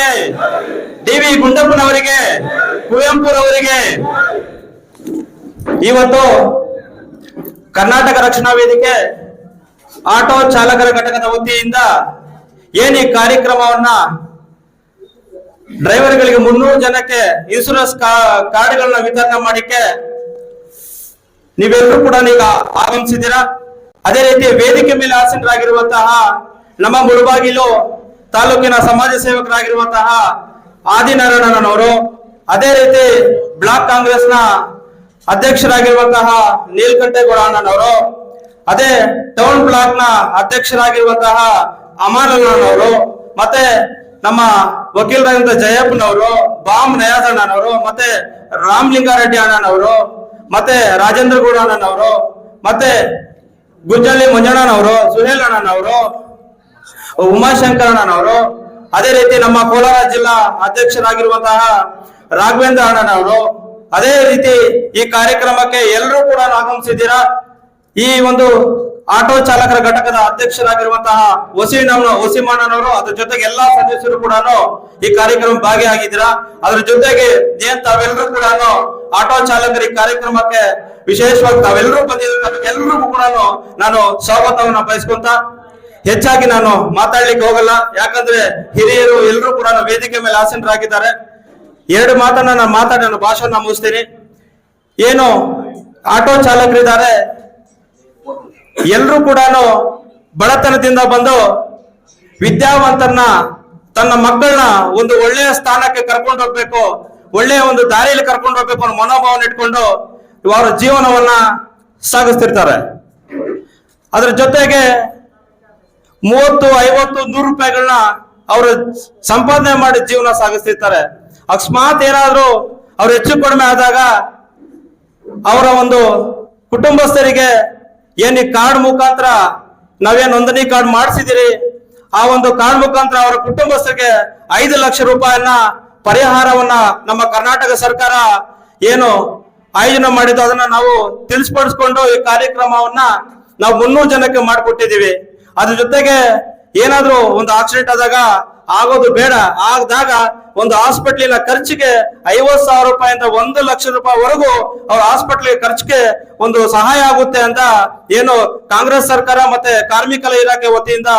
ಅವರಿಗೆ D V ಗುಂಡಪ್ಪನವರಿಗೆ ಕುವೆಂಪುರವರಿಗೆ ಇವತ್ತು ಕರ್ನಾಟಕ ರಕ್ಷಣಾ ವೇದಿಕೆ ಆಟೋ ಚಾಲಕರ ಘಟಕದ ವತಿಯಿಂದ ಏನ್ ಈ ಕಾರ್ಯಕ್ರಮವನ್ನ ಡ್ರೈವರ್ಗಳಿಗೆ ಮುನ್ನೂರು ಜನಕ್ಕೆ ಇನ್ಸೂರೆನ್ಸ್ ಕಾರ್ಡ್ಗಳನ್ನ ವಿತರಣೆ ಮಾಡಿಕ್ಕೆ ನೀವೆಲ್ಲರೂ ಕೂಡ ಈಗ ಆಗಮಿಸಿದ್ದೀರಾ? ಅದೇ ರೀತಿ ವೇದಿಕೆ ಮೇಲೆ ಆಸೀನರಾಗಿರುವಂತಹ ನಮ್ಮ ಮುಳುಬಾಗಿಲು ತಾಲೂಕಿನ ಸಮಾಜ ಸೇವಕರಾಗಿರುವಂತಹ ಆದಿನಾರಾಯಣನವರು, ಅದೇ ರೀತಿ ಬ್ಲಾಕ್ ಕಾಂಗ್ರೆಸ್ನ ಅಧ್ಯಕ್ಷರಾಗಿರುವಂತಹ ನೀಲ್ಕಂಠೇಗೌಡ ಅಣ್ಣನವರು ಅದೇ ಟೌನ್ ಬ್ಲಾಕ್ನ ಅಧ್ಯಕ್ಷರಾಗಿರುವಂತಹ ಅಮಾನಣ್ಣನವರು ಮತ್ತೆ ನಮ್ಮ ವಕೀಲರಾಗಿದ್ದ ಜಯಪ್ಪನವರು, ಬಾಮ್ ನಯಾದಣ್ಣನವರು ಮತ್ತೆ ರಾಮಲಿಂಗಾರೆಡ್ಡಿ ಅಣ್ಣನವರು, ಮತ್ತೆ ರಾಜೇಂದ್ರ ಗೌಡ ಅಣ್ಣನವರು, ಮತ್ತೆ ಗುಜ್ಜಲ್ಲಿ ಮಂಜಣ್ಣನವರು ಸುನೀಲ್ ಅಣ್ಣನವರು ಉಮಾಶಂಕರ್ ಅಣ್ಣನವರು ಅದೇ ರೀತಿ ನಮ್ಮ ಕೋಲಾರ ಜಿಲ್ಲಾ ಅಧ್ಯಕ್ಷರಾಗಿರುವಂತಹ ರಾಘವೇಂದ್ರ ಅಣ್ಣನವರು ಅದೇ ರೀತಿ ಈ ಕಾರ್ಯಕ್ರಮಕ್ಕೆ ಎಲ್ಲರೂ ಕೂಡ ಆಗಮಿಸಿದ್ದೀರಾ? ಈ ಒಂದು ಆಟೋ ಚಾಲಕರ ಘಟಕದ ಅಧ್ಯಕ್ಷರಾಗಿರುವಂತಹ ವಸೀನವ್ನ ವಸೀಮಣ್ಣನವರು ಅದ್ರ ಜೊತೆಗೆ ಎಲ್ಲಾ ಸದಸ್ಯರು ಕೂಡ ಈ ಕಾರ್ಯಕ್ರಮ ಭಾಗಿಯಾಗಿದ್ದೀರಾ? ಅದ್ರ ಜೊತೆಗೆ ಏನ್ ತಾವೆಲ್ಲರೂ ಕೂಡ ಆಟೋ ಚಾಲಕರ ಈ ಕಾರ್ಯಕ್ರಮಕ್ಕೆ ವಿಶೇಷವಾಗಿ ತಾವೆಲ್ಲರೂ ಬಂದಿದ್ದೀರಾ? ಎಲ್ಲರಿಗೂ ಕೂಡ ನಾನು ಸ್ವಾಗತವನ್ನ ಬಯಸ್ಕೊಂತ ಹೆಚ್ಚಾಗಿ ನಾನು ಮಾತಾಡ್ಲಿಕ್ಕೆ ಹೋಗಲ್ಲ. ಯಾಕಂದ್ರೆ ಹಿರಿಯರು ಎಲ್ಲರೂ ಕೂಡ ವೇದಿಕೆ ಮೇಲೆ ಆಸೀನರಾಗಿದ್ದಾರೆ. ಎರಡು ಮಾತನ್ನ ನಾನು ಮಾತಾಡಿ ನಾನು ಭಾಷಣ ಮುಗಿಸ್ತೀನಿ. ಏನು ಆಟೋ ಚಾಲಕರಿದ್ದಾರೆ. ಎಲ್ಲರೂ ಕೂಡ ಬಡತನದಿಂದ ಬಂದು ವಿದ್ಯಾವಂತರನ್ನ, ತನ್ನ ಮಕ್ಕಳನ್ನ ಒಂದು ಒಳ್ಳೆಯ ಸ್ಥಾನಕ್ಕೆ ಕರ್ಕೊಂಡು ಹೋಗ್ಬೇಕು, ಒಳ್ಳೆಯ ಒಂದು ದಾರಿಯಲ್ಲಿ ಕರ್ಕೊಂಡು ಹೋಗ್ಬೇಕು ಅನ್ನೋ ಮನೋಭಾವನ ಇಟ್ಕೊಂಡು ಅವರ ಜೀವನವನ್ನ ಸಾಗಿಸ್ತಿರ್ತಾರೆ. ಅದ್ರ ಜೊತೆಗೆ ಮೂವತ್ತು, ಐವತ್ತು, ನೂರು ರೂಪಾಯಿಗಳನ್ನ ಅವರು ಸಂಪಾದನೆ ಮಾಡಿ ಜೀವನ ಸಾಗಿಸ್ತಿರ್ತಾರೆ. ಅಕಸ್ಮಾತ್ ಏನಾದರೂ ಅವ್ರು ಹೆಚ್ಚು ಕಡಿಮೆ ಆದಾಗ ಅವರ ಒಂದು ಕುಟುಂಬಸ್ಥರಿಗೆ ಏನು ಕಾರ್ಡ್ ಮುಖಾಂತರ ನಾವೇನು ನೋಂದಣಿ ಕಾರ್ಡ್ ಮಾಡಿಸಿದಿರಿ ಆ ಒಂದು ಕಾರ್ಡ್ ಮುಖಾಂತರ ಅವರ ಕುಟುಂಬಸ್ಥರಿಗೆ ಐದು ಲಕ್ಷ ರೂಪಾಯಿಯನ್ನ ಪರಿಹಾರವನ್ನ ನಮ್ಮ ಕರ್ನಾಟಕ ಸರ್ಕಾರ ಏನು ಆಯೋಜನೆ ಮಾಡಿದ್ದು ಅದನ್ನ ನಾವು ತಿಳಿಸ್ಪಡಿಸ್ಕೊಂಡು ಈ ಕಾರ್ಯಕ್ರಮವನ್ನ ನಾವು ಮುನ್ನೂರು ಜನಕ್ಕೆ ಮಾಡಿಕೊಟ್ಟಿದ್ದೀವಿ. ಅದ್ರ ಜೊತೆಗೆ ಏನಾದ್ರೂ ಒಂದು ಆಕ್ಸಿಡೆಂಟ್ ಆದಾಗ ಆಗೋದು ಬೇಡ. ಆದಾಗ ಒಂದು ಹಾಸ್ಪಿಟ್ಲಿನ ಖರ್ಚಿಗೆ ಐವತ್ ಸಾವಿರ ರೂಪಾಯಿಂದ ಒಂದು ಲಕ್ಷ ರೂಪಾಯಿವರೆಗೂ ಅವ್ರ ಹಾಸ್ಪಿಟ್ಲ್ ಖರ್ಚಿಗೆ ಒಂದು ಸಹಾಯ ಆಗುತ್ತೆ ಅಂತ ಏನು ಕಾಂಗ್ರೆಸ್ ಸರ್ಕಾರ ಮತ್ತೆ ಕಾರ್ಮಿಕರ ಇಲಾಖೆ ವತಿಯಿಂದ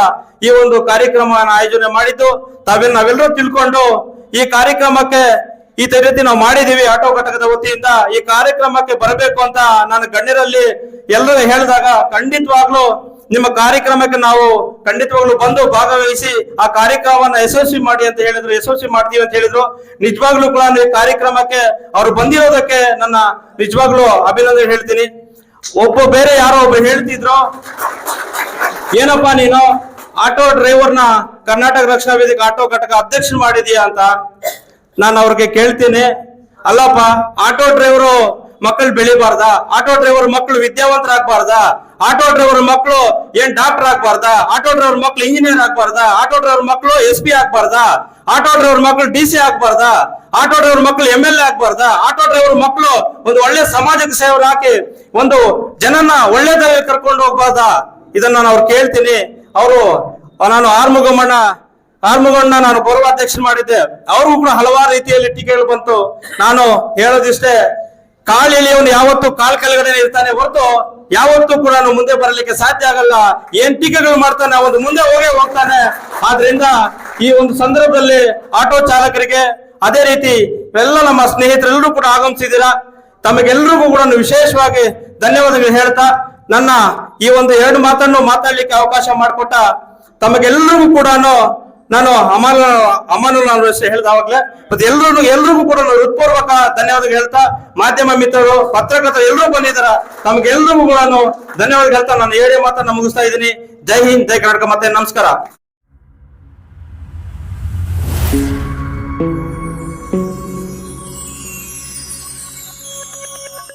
ಈ ಒಂದು ಕಾರ್ಯಕ್ರಮವನ್ನು ಆಯೋಜನೆ ಮಾಡಿದ್ದು. ತಾವೆಲ್ಲ ನಾವೆಲ್ಲರೂ ತಿಳ್ಕೊಂಡು ಈ ಕಾರ್ಯಕ್ರಮಕ್ಕೆ ಈ ರೀತಿ ನಾವು ಮಾಡಿದೀವಿ ಆಟೋ ಘಟಕದ ವತಿಯಿಂದ. ಈ ಕಾರ್ಯಕ್ರಮಕ್ಕೆ ಬರಬೇಕು ಅಂತ ನಾನು ಗಣ್ಯರಲ್ಲಿ ಎಲ್ಲರೂ ಹೇಳಿದಾಗ ಖಂಡಿತವಾಗ್ಲೂ ನಿಮ್ಮ ಕಾರ್ಯಕ್ರಮಕ್ಕೆ ನಾವು ಖಂಡಿತವಾಗ್ಲು ಬಂದು ಭಾಗವಹಿಸಿ ಆ ಕಾರ್ಯಕ್ರಮವನ್ನ ಯಶಸ್ವಿ ಮಾಡಿ ಅಂತ ಹೇಳಿದ್ರು ಯಶಸ್ವಿ ಮಾಡ್ತೀವಿ ಅಂತ ಹೇಳಿದ್ರು. ನಿಜವಾಗ್ಲೂ ಕೂಡ ಈ ಕಾರ್ಯಕ್ರಮಕ್ಕೆ ಅವ್ರು ಬಂದಿರೋದಕ್ಕೆ ನನ್ನ ನಿಜವಾಗ್ಲೂ ಅಭಿನಂದನೆ ಹೇಳ್ತೀನಿ. ಒಬ್ಬ ಬೇರೆ ಯಾರೋ ಒಬ್ಬ ಹೇಳ್ತಿದ್ರು, ಏನಪ್ಪಾ ನೀನು? ಆಟೋ ಡ್ರೈವರ್ನ ಕರ್ನಾಟಕ ರಕ್ಷಣಾ ವೇದಿಕೆ ಆಟೋ ಘಟಕ ಅಧ್ಯಕ್ಷ ಮಾಡಿದೀಯಾ ಅಂತ ನಾನು ಅವ್ರಿಗೆ ಕೇಳ್ತೀನಿ. ಅಲ್ಲಪ್ಪ, ಆಟೋ ಡ್ರೈವರು ಮಕ್ಕಳು ಬೆಳಿಬಾರ್ದ? ಆಟೋ ಡ್ರೈವರ್ ಮಕ್ಕಳು ವಿದ್ಯಾವಂತರಾಗಬಾರ್ದ? ಆಟೋ ಡ್ರೈವರ್ ಮಕ್ಕಳು ಏನ್ ಡಾಕ್ಟರ್ ಆಗ್ಬಾರ್ದ? ಆಟೋ ಡ್ರೈವರ್ ಮಕ್ಕಳು ಇಂಜಿನಿಯರ್ ಆಗ್ಬಾರ್ದ? ಆಟೋ ಡ್ರೈವರ್ ಮಕ್ಕಳು ಎಸ್ ಪಿ ಆಗ್ಬಾರ್ದ? ಆಟೋ ಡ್ರೈವರ್ ಮಕ್ಕಳು ಡಿ ಸಿ ಆಗ್ಬಾರ್ದ? ಆಟೋ ಡ್ರೈವರ್ ಮಕ್ಕಳು ಎಂ ಎಲ್ ಎ ಆಗ್ಬಾರ್ದ? ಆಟೋ ಡ್ರೈವರ್ ಮಕ್ಕಳು ಒಂದು ಒಳ್ಳೆ ಸಮಾಜಕ್ಕೆ ಸೇವೆ ಹಾಕಿ ಒಂದು ಜನನ ಒಳ್ಳೆದಾಗಿ ಕರ್ಕೊಂಡು ಹೋಗ್ಬಾರ್ದ? ಇದನ್ನ ನಾನು ಅವ್ರು ಕೇಳ್ತೀನಿ. ಅವರು, ನಾನು ಆರ್ಮುಗಮಣ್ಣ ಆರ್ಮುಗಣ್ಣ ನಾನು ಗೌರವಾಧ್ಯಕ್ಷ ಮಾಡಿದ್ದೆ. ಅವ್ರಿಗೂ ಕೂಡ ಹಲವಾರು ರೀತಿಯಲ್ಲಿ ಟೀಕೆಗಳು ಬಂತು. ನಾನು ಹೇಳೋದಿಷ್ಟೇ ಕಾಲ್ ಎಳೆಯವನು ಯಾವತ್ತು ಕಾಲ್ ಕೆಳಗಡೆ ಇರ್ತಾನೆ ಹೊರತು ಯಾವತ್ತೂ ಕೂಡ ಮುಂದೆ ಬರಲಿಕ್ಕೆ ಸಾಧ್ಯ ಆಗಲ್ಲ. ಏನ್ ಟೀಕೆಗಳು ಮಾಡ್ತಾನೆ ಅವನು ಮುಂದೆ ಹೋಗೇ ಹೋಗ್ತಾನೆ. ಆದ್ರಿಂದ ಈ ಒಂದು ಸಂದರ್ಭದಲ್ಲಿ ಆಟೋ ಚಾಲಕರಿಗೆ ಅದೇ ರೀತಿ ಎಲ್ಲ ನಮ್ಮ ಸ್ನೇಹಿತರೆಲ್ಲರೂ ಕೂಡ ಆಗಮಿಸಿದ್ದೀರಾ? ತಮಗೆಲ್ಲರಿಗೂ ಕೂಡ ವಿಶೇಷವಾಗಿ ಧನ್ಯವಾದಗಳು ಹೇಳ್ತಾ, ನನ್ನ ಈ ಒಂದು ಎರಡು ಮಾತನ್ನು ಮಾತಾಡ್ಲಿಕ್ಕೆ ಅವಕಾಶ ಮಾಡಿಕೊಟ್ಟ ತಮಗೆಲ್ಲರಿಗೂ ಕೂಡ ನಾನು ಅಮಲ್ ಅಮನು ನಾನು ಹೇಳಿದವಾಗ್ಲೇ ಮತ್ತೆ ಎಲ್ರು ಎಲ್ರಿಗೂ ಕೂಡ ನಾನು ಹೃತ್ಪೂರ್ವಕ ಧನ್ಯವಾದ ಹೇಳ್ತಾ, ಮಾಧ್ಯಮ ಮಿತ್ರರು, ಪತ್ರಕರ್ತರು ಎಲ್ಲರೂ ಬಂದಿದ್ದಾರ? ನಮ್ಗೆಲ್ರಿಗೂ ಕೂಡ ಧನ್ಯವಾದ ಹೇಳ್ತಾ ನಾನು ಹೇಳಿ ಮಾತನ್ನ ಮುಗಿಸ್ತಾ ಇದ್ದೀನಿ. ಜೈ ಹಿಂದ್, ಜೈ ಕರ್ನಾಟಕ. ಮತ್ತೆ ನಮಸ್ಕಾರ.